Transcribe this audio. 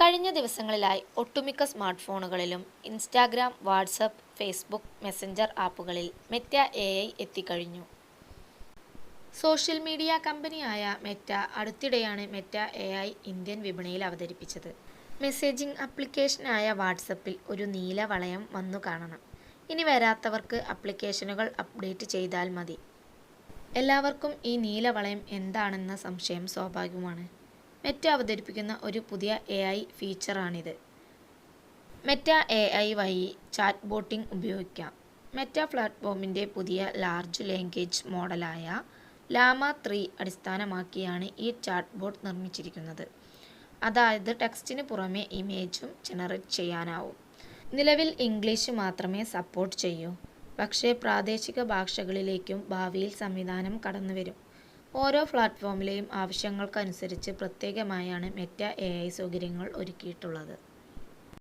കഴിഞ്ഞ ദിവസങ്ങളിലായി ഒട്ടുമിക്ക സ്മാർട്ട് ഫോണുകളിലും ഇൻസ്റ്റാഗ്രാം വാട്സപ്പ് ഫേസ്ബുക്ക് മെസ്സഞ്ചർ ആപ്പുകളിൽ മെറ്റ എ ഐ എത്തിക്കഴിഞ്ഞു. സോഷ്യൽ മീഡിയ കമ്പനിയായ മെറ്റ അടുത്തിടെയാണ് മെറ്റ എ ഐ ഇന്ത്യൻ വിപണിയിൽ അവതരിപ്പിച്ചത്. മെസ്സേജിംഗ് ആപ്ലിക്കേഷനായ വാട്സപ്പിൽ ഒരു നീല വളയം വന്നു കാണണം. ഇനി വരാത്തവർക്ക് ആപ്ലിക്കേഷനുകൾ അപ്ഡേറ്റ് ചെയ്താൽ മതി. എല്ലാവർക്കും ഈ നീല വളയം എന്താണെന്ന സംശയം സ്വാഭാവികമാണ്. മെറ്റ അവതരിപ്പിക്കുന്ന ഒരു പുതിയ എ ഐ ഫീച്ചറാണിത്. മെറ്റ എ ഐ വഴി ചാറ്റ് ബോട്ടിംഗ് ഉപയോഗിക്കാം. മെറ്റ പ്ലാറ്റ്ഫോമിന്റെ പുതിയ ലാർജ് ലാംഗ്വേജ് മോഡലായ ലാമ ത്രീ അടിസ്ഥാനമാക്കിയാണ് ഈ ചാറ്റ് ബോട്ട് നിർമ്മിച്ചിരിക്കുന്നത്. അതായത് ടെക്സ്റ്റിന് പുറമെ ഇമേജും ജനറേറ്റ് ചെയ്യാനാവും. നിലവിൽ ഇംഗ്ലീഷ് മാത്രമേ സപ്പോർട്ട് ചെയ്യൂ. പക്ഷേ പ്രാദേശിക ഭാഷകളിലേക്കും ഭാവിയിൽ സംവിധാനം കടന്നുവരും. ഓരോ പ്ലാറ്റ്ഫോമിലെയും ആവശ്യങ്ങൾക്കനുസരിച്ച് പ്രത്യേകമായാണ് മെറ്റ എ ഐ സൗകര്യങ്ങൾ ഒരുക്കിയിട്ടുള്ളത്.